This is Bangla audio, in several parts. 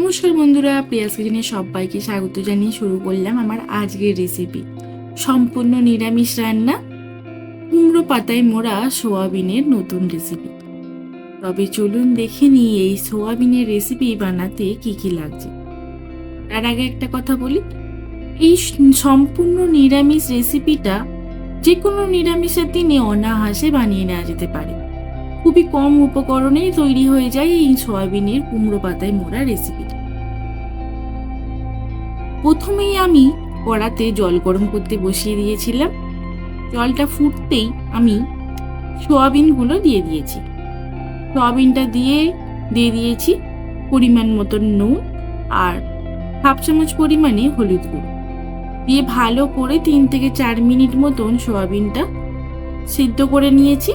নমস্কার বন্ধুরা প্রিয়াস কিচেনে সবাইকে স্বাগত জানিয়ে শুরু করলাম আমার আজকের রেসিপি সম্পূর্ণ নিরামিষ রান্না, কুমড়ো পাতায় মোড়া সোয়াবিনের নতুন রেসিপি তবে চলুন দেখে নিই এই সোয়াবিনের রেসিপি বানাতে কি কি লাগছে। তার আগে একটা কথা বলি, এই সম্পূর্ণ নিরামিষ রেসিপিটা যে কোনো নিরামিষের দিনে অনাহাসে বানিয়ে নেওয়া যেতে পারে। খুবই কম উপকরণেই তৈরি হয়ে যায় এই সয়াবিনের কুমড়ো পাতায় মোড়া রেসিপিটা প্রথমেই আমি কড়াতে জল গরম করতে বসিয়ে দিয়েছিলাম। জলটা ফুটতেই আমি সোয়াবিনগুলো দিয়ে দিয়েছি। সোয়াবিনটা দিয়ে দিয়ে দিয়েছি পরিমাণ মতন নুন আর হাফ চামচ পরিমাণে হলুদ গুঁড়ো। দিয়ে ভালো করে তিন থেকে চার মিনিট মতন সোয়াবিনটা সিদ্ধ করে নিয়েছি।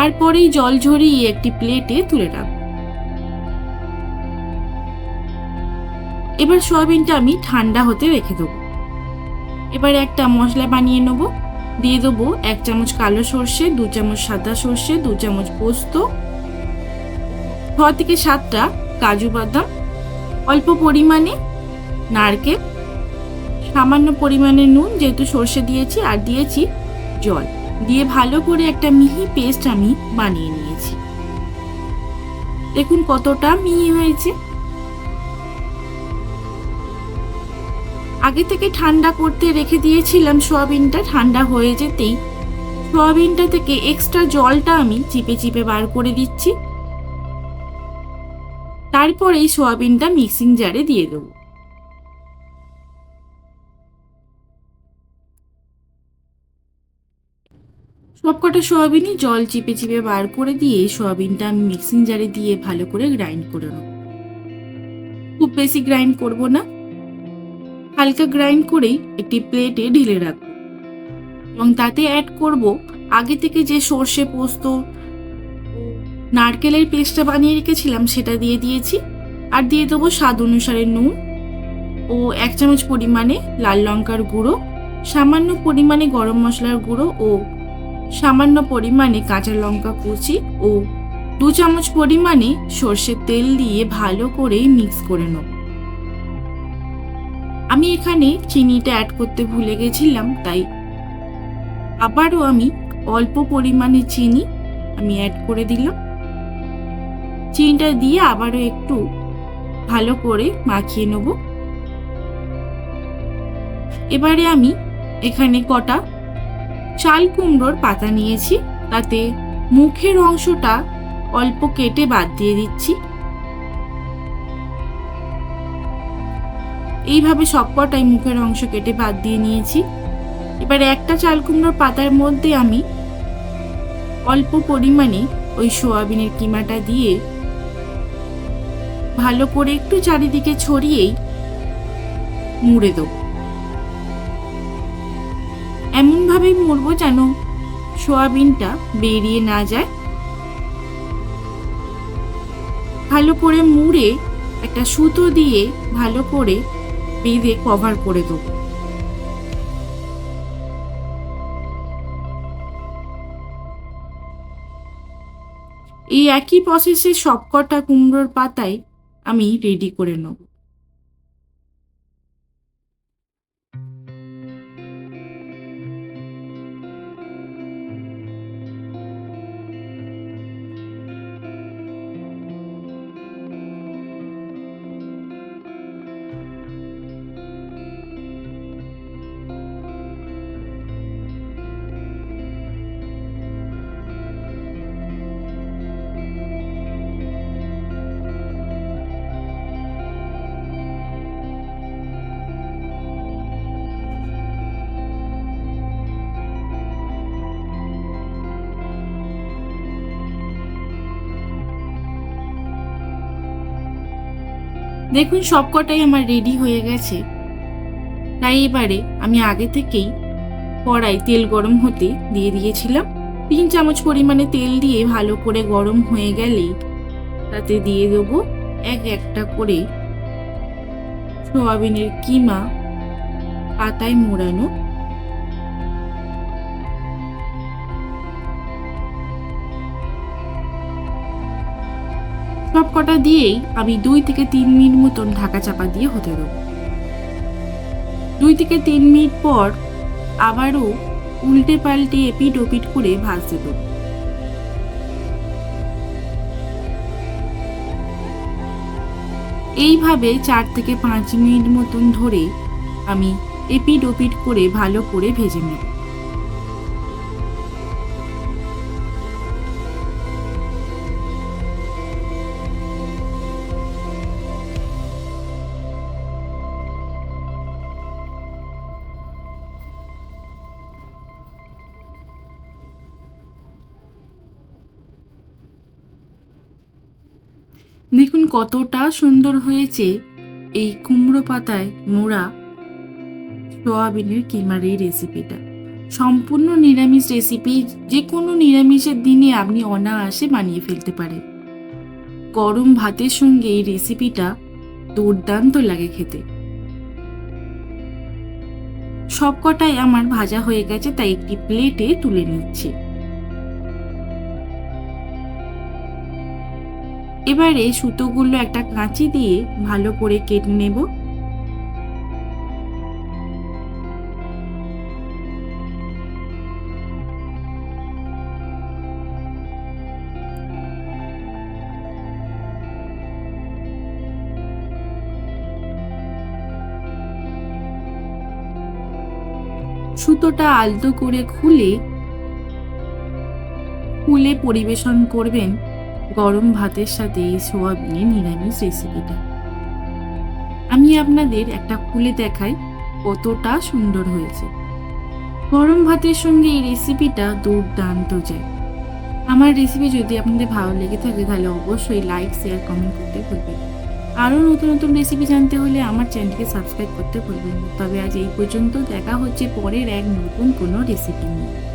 তারপরেই জল ঝরিয়ে একটি প্লেটে তুলে রাখব এবার সয়াবিনটা আমি ঠান্ডা হতে রেখে দেবো। এবার একটা মশলা বানিয়ে নেব। দিয়ে দেবো এক চামচ কালো সর্ষে, দু চামচ সাদা সর্ষে, দু চামচ পোস্ত। ছ থেকে সাতটা কাজু বাদাম। অল্প পরিমাণে নারকেল। সামান্য পরিমাণে নুন, যেহেতু সর্ষে দিয়েছি, আর দিয়েছি জল। দিয়ে ভালো করে একটা মিহি পেস্ট আমি বানিয়ে নিয়েছি। দেখুন কতটা মিহি হয়েছে। আগে থেকে ঠান্ডা করতে রেখে দিয়েছিলাম সোয়াবিনটা, ঠান্ডা হয়ে যেতেই। সোয়াবিনটা থেকে এক্সট্রা জলটা আমি চিপে চিপে বার করে দিচ্ছি। তারপর এই সোয়াবিনটা মিক্সিং জারে দিয়ে দেবো। সবকটা সোয়াবিনই জল চিপে চিপে বার করে দিয়ে সোয়াবিনটা আমি মিক্সিং জারে দিয়ে ভালো করে গ্রাইন্ড করে নেব। খুব বেশি গ্রাইন্ড করব না। হালকা গ্রাইন্ড করেই একটি প্লেটে ঢেলে রাখব। এবং তাতে অ্যাড করব আগে থেকে যে সর্ষে পোস্ত নারকেলের পেস্টটা বানিয়ে রেখেছিলাম সেটা দিয়ে দিয়েছি। আর দিয়ে দেবো স্বাদ অনুসারে নুন ও এক চামচ পরিমাণে লাল লঙ্কার গুঁড়ো, সামান্য পরিমাণে গরম মশলার গুঁড়ো ও সামান্য পরিমাণে কাঁচা লঙ্কা কুচি ও দু চামচ পরিমাণে সর্ষের তেল দিয়ে ভালো করে মিক্স করে নেব। আমি এখানে চিনিটা অ্যাড করতে ভুলে গেছিলাম, তাই আবারও আমি অল্প পরিমাণে চিনি আমি অ্যাড করে দিলাম। চিনিটা দিয়ে আবারও একটু ভালো করে মাখিয়ে নেব। এবারে আমি এখানে কটা চাল কুমড়োর পাতা নিয়েছি, তাতে মুখের অংশটা অল্প কেটে বাদ দিয়ে দিচ্ছি। এইভাবে সবকটাই মুখের অংশ কেটে বাদ দিয়ে নিয়েছি। এবার একটা চাল কুমড়োর পাতার মধ্যে আমি অল্প পরিমাণে ওই সোয়াবিনের কিমাটা দিয়ে ভালো করে একটু চারিদিকে ছড়িয়েই মুড়ে দেবো। এমনভাবেই মুড়বো যেন সোয়াবিনটা বেরিয়ে না যায়। ভালো করে মুড়ে একটা সুতো দিয়ে ভালো করে বেঁধে কভার করে দেবো। এই একই প্রসেসে সবকটা কুমড়োর পাতায় আমি রেডি করে নেব। দেখুন সবকটাই আমার রেডি হয়ে গেছে। তাই এবারে আমি আগে থেকেই কড়াই তেল গরম হতে দিয়ে দিয়েছিলাম। তিন চামচ পরিমাণে তেল দিয়ে ভালো করে গরম হয়ে গেলে তাতে দিয়ে দেবো এক একটা করে সোয়াবিনের কিমা, পাতায় মোড়ানো সবকটা দিয়েই আমি দুই থেকে তিন মিনিট মতন ঢাকা চাপা দিয়ে হতে দেবো। দুই থেকে তিন মিনিট পর আবারও উল্টে পাল্টে এপিট ওপিট করে ভাজতে দেবো। এইভাবে চার থেকে পাঁচ মিনিট মতন ধরে আমি এপিট ওপিট করে ভালো করে ভেজে নেব। দেখুন কতটা সুন্দর হয়েছে এই কুমড়ো পাতায় মোড়া সোয়াবিনের কিমার এই রেসিপিটা সম্পূর্ণ নিরামিষ রেসিপি যে কোনো নিরামিষের দিনে আপনি অনায়াসে বানিয়ে ফেলতে পারেন। গরম ভাতের সঙ্গে এই রেসিপিটা দুর্দান্ত লাগে খেতে। সবকটাই আমার ভাজা হয়ে গেছে, তাই একটি প্লেটে তুলে নিচ্ছি। এবারে সুতোগুলো একটা কাঁচি দিয়ে ভালো করে কেটে নেব। সুতোটা আলতো করে খুলে খুলে পরিবেশন করবেন। গরম ভাতের সাথে এই সোয়াবিনের নিরামিষ রেসিপিটা আমি আপনাদের একটা খুলে দেখাই কতটা সুন্দর হয়েছে। গরম ভাতের সঙ্গে এই রেসিপিটা দুর্দান্ত যায়। আমার রেসিপি যদি আপনাদের ভালো লেগে থাকে, তাহলে অবশ্যই লাইক শেয়ার কমেন্ট করতে ভুলবেন আরও নতুন নতুন রেসিপি জানতে হলে আমার চ্যানেলকে সাবস্ক্রাইব করতে ভুলবেন তবে আজ এই পর্যন্ত দেখা হচ্ছে পরের এক নতুন কোনো রেসিপি নিয়ে।